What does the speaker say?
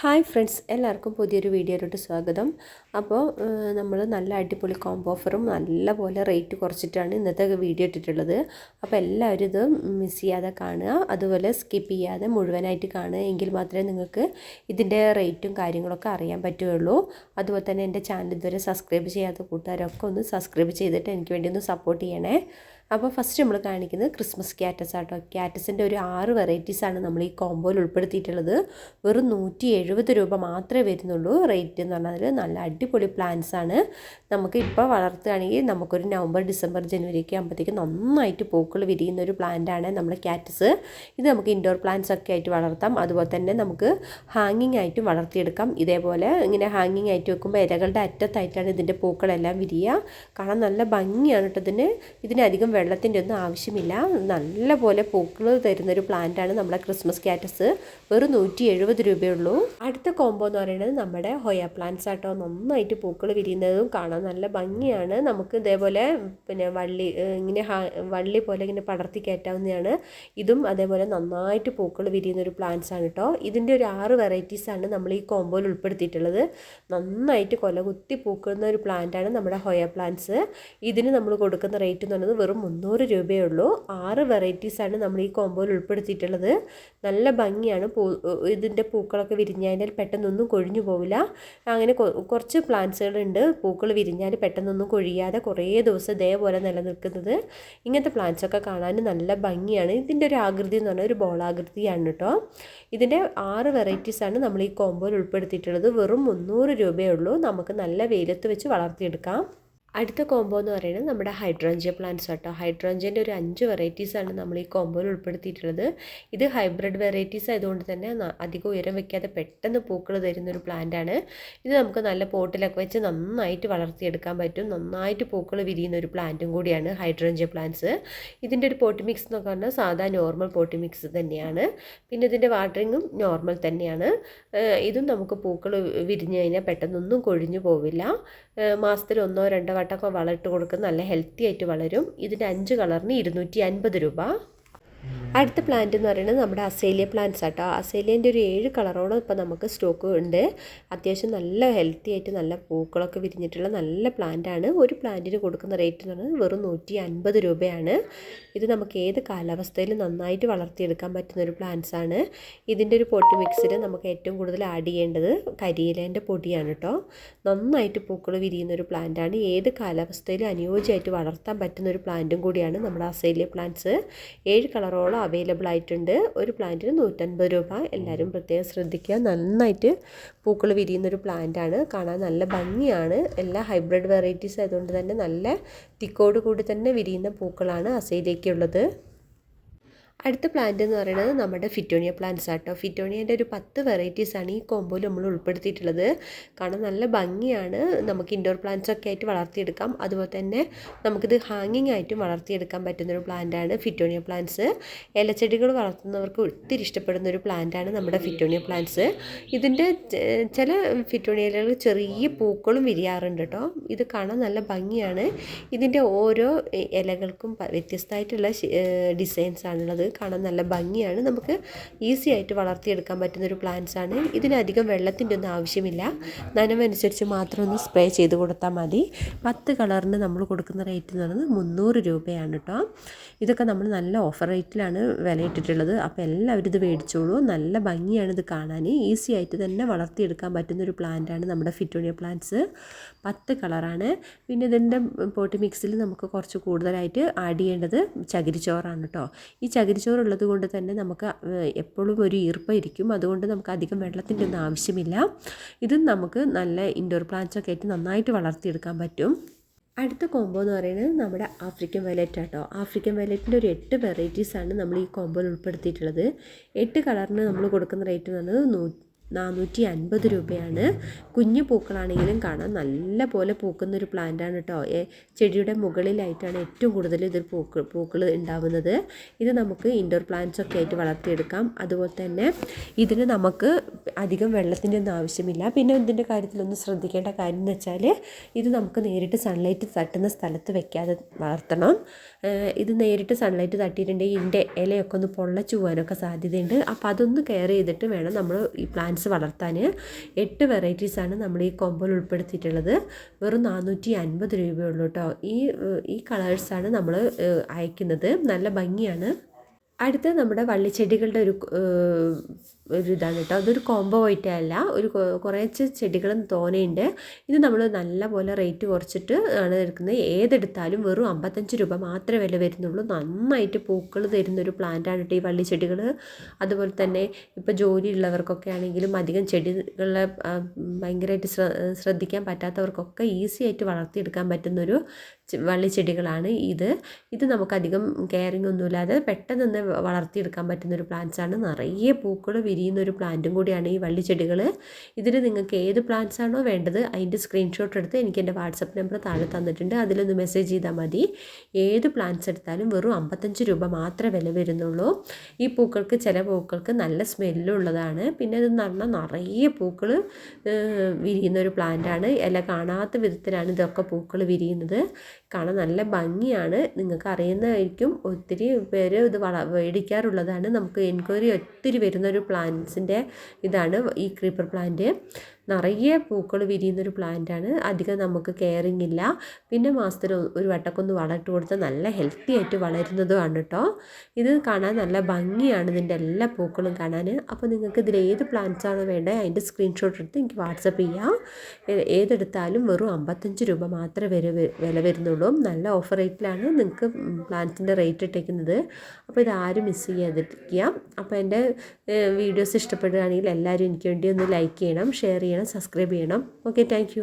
Hi friends എല്ലാവർക്കും പുതിയൊരു വീഡിയോയിലോട്ട് സ്വാഗതം. അപ്പോൾ നമ്മൾ നല്ല അടിപൊളി കോംബോ ഓഫറും നല്ലപോലെ റേറ്റ് കുറച്ചിട്ടാണ് ഇന്നത്തെ വീഡിയോ ഇട്ടിട്ടുള്ളത്. അപ്പോൾ എല്ലാവരും ഇത് മിസ് ചെയ്യാതെ കാണുക അതുപോലെ സ്കിപ്പ് ചെയ്യാതെ മുഴുവനായിട്ട് കാണുക എങ്കിൽ മാത്രമേ നിങ്ങൾക്ക് ഇതിന്റെ റേറ്റും കാര്യങ്ങളൊക്കെ അറിയാൻ പറ്റുകയുള്ളൂ. അതുപോലെ തന്നെ എന്റെ ചാനൽ ഇതുവരെ സബ്സ്ക്രൈബ് ചെയ്യാത്ത കൂട്ടുകാരൊക്കെ ഒന്ന് സബ്സ്ക്രൈബ് ചെയ്തിട്ട് എനിക്ക് വേണ്ടി ഒന്ന് സപ്പോർട്ട് ചെയ്യണേ. അപ്പോൾ ഫസ്റ്റ് നമ്മൾ കാണിക്കുന്നത് ക്രിസ്മസ് ക്യാറ്റസ് ആട്ടോ. ക്യാറ്റസിന്റെ ഒരു ആറ് വെറൈറ്റീസാണ് നമ്മൾ ഈ കോംബോയിൽ ഉൾപ്പെടുത്തിയിട്ടുള്ളത്. വെറും നൂറ്റി എഴുപത് രൂപ മാത്രമേ വരുന്നുള്ളൂ. റേറ്റ് എന്ന് പറഞ്ഞാൽ നല്ല അടിപൊളി പ്ലാന്റ്സ് ആണ്. നമുക്ക് ഇപ്പോൾ വളർത്തുകയാണെങ്കിൽ നമുക്കൊരു നവംബർ ഡിസംബർ ജനുവരിയൊക്കെ ആകുമ്പോഴത്തേക്ക് നന്നായിട്ട് പൂക്കൾ വിരിയുന്ന ഒരു പ്ലാന്റ് ആണ് നമ്മുടെ ക്യാറ്റസ് ഇത് നമുക്ക് ഇൻഡോർ പ്ലാന്റ്സ് ഒക്കെ ആയിട്ട് വളർത്താം. അതുപോലെ തന്നെ നമുക്ക് ഹാങ്ങിങ് ആയിട്ടും വളർത്തിയെടുക്കാം. ഇതേപോലെ ഇങ്ങനെ ഹാങ്ങിങ് ആയിട്ട് വെക്കുമ്പോൾ ഇലകളുടെ അറ്റത്തായിട്ടാണ് ഇതിന്റെ പൂക്കളെല്ലാം വിരിയുക. കാണാൻ നല്ല ഭംഗിയാണ് കേട്ടോ ഇതിന്. ഇതിനധികം വെള്ളത്തിന്റെ ഒന്നും ആവശ്യമില്ല. നല്ല പോലെ പൂക്കൾ തരുന്നൊരു പ്ലാന്റാണ് നമ്മുടെ ക്രിസ്മസ് കാറ്റസ്. വെറും നൂറ്റി എഴുപത് രൂപയുള്ളൂ. അടുത്ത കോംബോ എന്ന് പറയുന്നത് നമ്മുടെ ഹൊയ പ്ലാന്റ്സ് ആട്ടോ. നന്നായിട്ട് പൂക്കൾ വിരിയുന്നതും കാണാൻ നല്ല ഭംഗിയാണ്. നമുക്ക് ഇതേപോലെ പിന്നെ വള്ളി ഇങ്ങനെ വള്ളി പോലെ ഇങ്ങനെ പടർത്തി കയറ്റാവുന്നതാണ്. ഇതും അതേപോലെ നന്നായിട്ട് പൂക്കൾ വിരിയുന്ന ഒരു പ്ലാന്റ്സ് ആണ് കേട്ടോ. ഇതിന്റെ ഒരു ആറ് വെറൈറ്റീസാണ് നമ്മൾ ഈ കോംബോയിൽ ഉൾപ്പെടുത്തിയിട്ടുള്ളത്. നന്നായിട്ട് കൊല കുത്തി പൂക്കുന്ന ഒരു പ്ലാന്റാണ് നമ്മുടെ ഹൊയ പ്ലാന്റ്സ്. ഇതിന് നമ്മൾ കൊടുക്കുന്ന റേറ്റ് എന്ന് പറയുന്നത് വെറും മുന്നൂറ് രൂപയേ ഉള്ളൂ ആറ് വെറൈറ്റീസാണ് നമ്മൾ ഈ കോമ്പോയിൽ ഉൾപ്പെടുത്തിയിട്ടുള്ളത്. നല്ല ഭംഗിയാണ്. പൂ ഇതിന്റെ പൂക്കളൊക്കെ വിരിഞ്ഞാൽ പെട്ടെന്നൊന്നും കൊഴിഞ്ഞു പോവില്ല. അങ്ങനെ കുറച്ച് പ്ലാന്റ്സുകളുണ്ട് പൂക്കൾ വിരിഞ്ഞാൽ പെട്ടെന്നൊന്നും കൊഴിയാതെ കുറേ ദിവസം ഇതേപോലെ നിലനിൽക്കുന്നത്. ഇങ്ങനത്തെ പ്ലാന്റ്സൊക്കെ കാണാൻ നല്ല ഭംഗിയാണ്. ഇതിന്റെ ഒരു ആകൃതി എന്ന് പറഞ്ഞാൽ ഒരു ബോളാകൃതിയാണ് കേട്ടോ ഇതിന്റെ ആറ് വെറൈറ്റീസാണ് നമ്മൾ ഈ കോമ്പോയിൽ ഉൾപ്പെടുത്തിയിട്ടുള്ളത്. വെറും മുന്നൂറ് രൂപയേ ഉള്ളൂ. നമുക്ക് നല്ല വെയിലത്ത് വെച്ച് വളർത്തിയെടുക്കാം. അടുത്ത കോംബോ എന്ന് പറയുന്നത് നമ്മുടെ ഹൈഡ്രോഞ്ചിയ പ്ലാന്റ്സ് കേട്ടോ ഹൈഡ്രോഞ്ചിയന്റെ ഒരു അഞ്ച് വെറൈറ്റീസാണ് നമ്മൾ ഈ കോംബോയിൽ ഉൾപ്പെടുത്തിയിട്ടുള്ളത്. ഇത് ഹൈബ്രിഡ് വെറൈറ്റീസ് ആയതുകൊണ്ട് തന്നെ അധികം ഉയരം വെക്കാതെ പെട്ടെന്ന് പൂക്കൾ പ്ലാന്റ് ആണ്. ഇത് നമുക്ക് നല്ല പോട്ടിലൊക്കെ വെച്ച് നന്നായിട്ട് വളർത്തിയെടുക്കാൻ പറ്റും. നന്നായിട്ട് പൂക്കൾ വിരിയുന്ന ഒരു പ്ലാന്റും കൂടിയാണ് ഹൈഡ്രോഞ്ചിയ പ്ലാന്റ്സ് ഇതിന്റെ ഒരു പോട്ടി മിക്സ് എന്നൊക്കെ പറഞ്ഞാൽ സാധാ നോർമൽ പോട്ടി മിക്സ് തന്നെയാണ്. പിന്നെ ഇതിന്റെ വാട്ടറിങ്ങും നോർമൽ തന്നെയാണ്. ഇതും നമുക്ക് പൂക്കൾ വിരിഞ്ഞു കഴിഞ്ഞാൽ പെട്ടെന്നൊന്നും കൊഴിഞ്ഞു പോവില്ല. മാസത്തിൽ ഒന്നോ രണ്ടോ വട്ടമൊക്കെ വളമിട്ട് കൊടുക്കുന്ന നല്ല ഹെൽത്തി ആയിട്ട് വളരും. ഇതിന്റെ അഞ്ച് കളറിന് ഇരുന്നൂറ്റി അൻപത് രൂപ. അടുത്ത പ്ലാന്റ് എന്ന് പറയുന്നത് നമ്മുടെ അസേലിയ പ്ലാന്റ്സ് ആട്ടോ. അസേലിയന്റെ ഒരു ഏഴ് കളറോളം ഇപ്പോൾ നമുക്ക് സ്റ്റോക്ക് ഉണ്ട്. അത്യാവശ്യം നല്ല ഹെൽത്തി ആയിട്ട് നല്ല പൂക്കളൊക്കെ വിരിഞ്ഞിട്ടുള്ള നല്ല പ്ലാന്റാണ് ഒരു പ്ലാന്റിന് കൊടുക്കുന്ന റേറ്റ് എന്ന് പറയുന്നത് വെറും നൂറ്റി അൻപത് രൂപയാണ്. ഇത് നമുക്ക് ഏത് കാലാവസ്ഥയിലും നന്നായിട്ട് വളർത്തിയെടുക്കാൻ പറ്റുന്ന ഒരു പ്ലാന്റ്സ് ആണ്. ഇതിന്റെ ഒരു പൊട്ടി മിക്സിൽ നമുക്ക് ഏറ്റവും കൂടുതൽ ആഡ് ചെയ്യേണ്ടത് കരിയിലേന്റെ പൊടിയാണ് കേട്ടോ നന്നായിട്ട് പൂക്കൾ വിരിയുന്ന ഒരു പ്ലാന്റാണ് ഏത് കാലാവസ്ഥയിലും അനുയോജ്യമായിട്ട് വളർത്താൻ പറ്റുന്ന ഒരു പ്ലാന്റും കൂടിയാണ് നമ്മുടെ അസേലിയ പ്ലാന്റ്സ് ഏഴ് കളറോളം അവൈലബിൾ ആയിട്ടുണ്ട്. ഒരു പ്ലാന്റിന് നൂറ്റൻപത് രൂപ. എല്ലാവരും പ്രത്യേകം ശ്രദ്ധിക്കുക. നന്നായിട്ട് പൂക്കൾ വിരിയുന്നൊരു പ്ലാന്റാണ് കാണാൻ നല്ല ഭംഗിയാണ്. എല്ലാ ഹൈബ്രിഡ് വെറൈറ്റീസ് ആയതുകൊണ്ട് തന്നെ നല്ല തിക്കോട് കൂടി തന്നെ വിരിയുന്ന പൂക്കളാണ് അസൈലേക്കുള്ളത് അടുത്ത പ്ലാന്റ് എന്ന് പറയുന്നത് നമ്മുടെ ഫിറ്റോണിയ പ്ലാന്റ്സ് ആട്ടോ. ഫിറ്റോണിയന്റെ ഒരു പത്ത് വെറൈറ്റീസാണ് ഈ കോമ്പോയിൽ നമ്മൾ ഉൾപ്പെടുത്തിയിട്ടുള്ളത്. കാരണം നല്ല ഭംഗിയാണ്. നമുക്ക് ഇൻഡോർ പ്ലാന്റ്സ് ഒക്കെ ആയിട്ട് വളർത്തിയെടുക്കാം. അതുപോലെ തന്നെ നമുക്കിത് ഹാങ്ങിങ് ആയിട്ടും വളർത്തിയെടുക്കാൻ പറ്റുന്നൊരു പ്ലാന്റാണ് ഫിറ്റോണിയ പ്ലാന്റ്സ് ഇലച്ചെടികൾ വളർത്തുന്നവർക്ക് ഒത്തിരി ഇഷ്ടപ്പെടുന്ന ഒരു പ്ലാന്റാണ് നമ്മുടെ ഫിറ്റോണിയ പ്ലാന്റ്സ് ഇതിന്റെ ചില ഫിറ്റോണിയകൾ ചെറിയ പൂക്കളും വിരിയാറുണ്ട് കേട്ടോ ഇത് കാണാൻ നല്ല ഭംഗിയാണ്. ഇതിന്റെ ഓരോ ഇലകൾക്കും വ്യത്യസ്തമായിട്ടുള്ള ഡിസൈൻസ് ആണുള്ളത്. കാണാൻ നല്ല ഭംഗിയാണ്. നമുക്ക് ഈസി ആയിട്ട് വളർത്തിയെടുക്കാൻ പറ്റുന്ന ഒരു പ്ലാന്റ്സ് ആണ് ഇതിനധികം വെള്ളത്തിന്റെ ഒന്നും ആവശ്യമില്ല. നനവനുസരിച്ച് മാത്രം ഒന്ന് സ്പ്രേ ചെയ്ത് കൊടുത്താൽ മതി. പത്ത് കളറിന് നമ്മൾ കൊടുക്കുന്ന റേറ്റ് എന്ന് പറയുന്നത് മുന്നൂറ് രൂപയാണ് കേട്ടോ ഇതൊക്കെ നമ്മൾ നല്ല ഓഫർ റേറ്റിലാണ് വിലയിട്ടിട്ടുള്ളത്. അപ്പോൾ എല്ലാവരും ഇത് മേടിച്ചോളൂ. നല്ല ഭംഗിയാണ് ഇത് കാണാൻ. ഈസി ആയിട്ട് തന്നെ വളർത്തിയെടുക്കാൻ പറ്റുന്ന ഒരു പ്ലാന്റാണ് നമ്മുടെ ഫിറ്റോണിയ പ്ലാന്റ്സ് പത്ത് കളറാണ്. പിന്നെ ഇതിന്റെ പോട്ടി മിക്സിൽ നമുക്ക് കുറച്ച് കൂടുതലായിട്ട് ആഡ് ചെയ്യേണ്ടത് ചകിരിച്ചോറാണ് കേട്ടോ ഈ ചകിരിച്ചോറ് ഉള്ളത് കൊണ്ട് തന്നെ നമുക്ക് എപ്പോഴും ഒരു ഈർപ്പം ഇരിക്കും അതുകൊണ്ട് നമുക്ക് അധികം വെള്ളത്തിന്റെ ഒന്നും ആവശ്യമില്ല. ഇത് നമുക്ക് നല്ല ഇൻഡോർ പ്ലാന്റ്സ് ഒക്കെ ആയിട്ട് നന്നായിട്ട് വളർത്തിയെടുക്കാൻ പറ്റും. അടുത്ത കോംബോ എന്ന് പറയുന്നത് നമ്മുടെ ആഫ്രിക്കൻ വയലറ്റ് ആട്ടോ. ആഫ്രിക്കൻ വയലറ്റിന്റെ ഒരു എട്ട് വെറൈറ്റീസാണ് നമ്മൾ ഈ കോംബോയിൽ ഉൾപ്പെടുത്തിയിട്ടുള്ളത്. എട്ട് കളറിന് നമ്മൾ കൊടുക്കുന്ന റേറ്റ് എന്ന് പറയുന്നത് നൂ നാനൂറ്റി അൻപത് രൂപയാണ്. കുഞ്ഞു പൂക്കളാണെങ്കിലും കാണാം. നല്ല പോലെ പൂക്കുന്നൊരു പ്ലാന്റാണ് കേട്ടോ ചെടിയുടെ മുകളിലായിട്ടാണ് ഏറ്റവും കൂടുതൽ ഇതിൽ പൂക്കൾ പൂക്കൾ ഉണ്ടാവുന്നത്. ഇത് നമുക്ക് ഇൻഡോർ പ്ലാന്റ്സ് ഒക്കെ ആയിട്ട് വളർത്തിയെടുക്കാം. അതുപോലെ തന്നെ ഇതിന് നമുക്ക് അധികം വെള്ളത്തിന്റെ ഒന്നും ആവശ്യമില്ല. പിന്നെ ഇതിന്റെ കാര്യത്തിലൊന്നും ശ്രദ്ധിക്കേണ്ട കാര്യം എന്ന് വെച്ചാൽ ഇത് നമുക്ക് നേരിട്ട് സൺലൈറ്റ് തട്ടുന്ന സ്ഥലത്ത് വെക്കാതെ വളർത്തണം. ഇത് നേരിട്ട് സൺലൈറ്റ് തട്ടിയിട്ടുണ്ടെങ്കിൽ ഇതിന്റെ ഇലയൊക്കെ ഒന്ന് പൊള്ളച്ചു പോകാനൊക്കെ സാധ്യതയുണ്ട്. അപ്പോൾ അതൊന്ന് കെയർ ചെയ്തിട്ട് വേണം നമ്മൾ ഈ പ്ലാന്റ്സ് പ്ലാന്റ്സ് വളർത്താൻ എട്ട് വെറൈറ്റീസാണ് നമ്മൾ ഈ കോമ്പോയിൽ ഉൾപ്പെടുത്തിയിട്ടുള്ളത്. വെറും നാനൂറ്റി അൻപത് രൂപയുള്ളൂ കേട്ടോ. ഈ ഈ കളേഴ്സാണ് നമ്മൾ അയക്കുന്നത്. നല്ല ഭംഗിയാണ്. അടുത്ത നമ്മുടെ വള്ളിച്ചെടികളുടെ ഒരു ഒരു ഇതാണ് കേട്ടോ. അതൊരു കോംബോ ആയിട്ടല്ല ഒരു കുറച്ച് ചെടികളും തോനെയുണ്ട്. ഇത് നമ്മൾ നല്ലപോലെ റേറ്റ് കുറച്ചിട്ട് ആണ് എടുക്കുന്നത്. ഏതെടുത്താലും വെറും അമ്പത്തഞ്ച് രൂപ മാത്രമേ വില വരുന്നുള്ളൂ. നന്നായിട്ട് പൂക്കൾ തരുന്നൊരു ആണ് കേട്ടോ ഈ വള്ളിച്ചെടികൾ അതുപോലെ തന്നെ ഇപ്പോൾ ജോലിയുള്ളവർക്കൊക്കെ ആണെങ്കിലും അധികം ചെടികളെ ഭയങ്കരമായിട്ട് ശ്രദ്ധിക്കാൻ പറ്റാത്തവർക്കൊക്കെ ഈസി ആയിട്ട് വളർത്തിയെടുക്കാൻ പറ്റുന്നൊരു വള്ളിച്ചെടികളാണ് ഇത്. ഇത് നമുക്കധികം കെയറിങ് ഒന്നുമില്ലാതെ പെട്ടെന്ന് തന്നെ വളർത്തിയെടുക്കാൻ പറ്റുന്ന ഒരു പ്ലാന്റ്സ് ആണ്. നിറയെ പൂക്കൾ വിരിയുന്ന ഒരു പ്ലാന്റും കൂടിയാണ് ഈ വള്ളിച്ചെടികൾ ഇതിന് നിങ്ങൾക്ക് ഏത് പ്ലാന്റ്സ് ആണോ വേണ്ടത് അതിന്റെ സ്ക്രീൻഷോട്ട് എടുത്ത് എനിക്ക് എന്റെ വാട്സപ്പ് നമ്പർ താഴെ തന്നിട്ടുണ്ട്. അതിലൊന്ന് മെസ്സേജ് ചെയ്താൽ മതി. ഏത് പ്ലാന്റ്സ് എടുത്താലും വെറും അമ്പത്തഞ്ച് രൂപ മാത്രമേ വില വരുന്നുള്ളൂ. ഈ പൂക്കൾക്ക് ചില പൂക്കൾക്ക് നല്ല സ്മെല്ലുള്ളതാണ് പിന്നെ ഇത് പറഞ്ഞാൽ നിറയെ പൂക്കൾ വിരിയുന്ന ഒരു പ്ലാന്റാണ് ഇല കാണാത്ത വിധത്തിലാണ് ഇതൊക്കെ പൂക്കൾ വിരിയുന്നത്. കാണാൻ നല്ല ഭംഗിയാണ്. നിങ്ങൾക്ക് അറിയുന്നതായിരിക്കും. ഒത്തിരി പേര് ഇത് വള മേടിക്കാറുള്ളതാണ്. നമുക്ക് എൻക്വയറി ഒത്തിരി വരുന്നൊരു പ്ലാന്റ്സിന്റെ ഇതാണ് ഈ ക്രീപ്പർ പ്ലാന്റ്. നിറയെ പൂക്കൾ വിരിയുന്നൊരു ആണ് അധികം നമുക്ക് കെയറിങ് ഇല്ല. പിന്നെ മാസത്തിൽ ഒരു വട്ടക്കൊന്ന് വളർട്ട് കൊടുത്താൽ നല്ല ഹെൽത്തി ആയിട്ട് വളരുന്നതുമാണ് കേട്ടോ ഇത് കാണാൻ നല്ല ഭംഗിയാണ് ഇതിന്റെ എല്ലാ പൂക്കളും കാണാൻ അപ്പോൾ നിങ്ങൾക്ക് ഇതിൽ ഏത് പ്ലാന്റ്സ് ആണോ വേണ്ടത് അതിന്റെ സ്ക്രീൻഷോട്ട് എടുത്ത് എനിക്ക് വാട്സപ്പ് ചെയ്യാം. ഏതെടുത്താലും വെറും അമ്പത്തഞ്ച് രൂപ മാത്രമേ വില വില വരുന്നുള്ളൂ. നല്ല ഓഫർ റേറ്റിലാണ് നിങ്ങൾക്ക് പ്ലാന്റ്സിന്റെ റേറ്റ് ഇട്ടേക്കുന്നത്. അപ്പോൾ ഇത് ആരും മിസ് ചെയ്യാതിരിക്കുക അപ്പോൾ എന്റെ വീഡിയോസ് ഇഷ്ടപ്പെടുകയാണെങ്കിൽ എല്ലാവരും എനിക്ക് വേണ്ടി ഒന്ന് ലൈക്ക് ചെയ്യണം ഷെയർ ചെയ്യണം സബ്സ്ക്രൈബ് ചെയ്യണം. Okay thank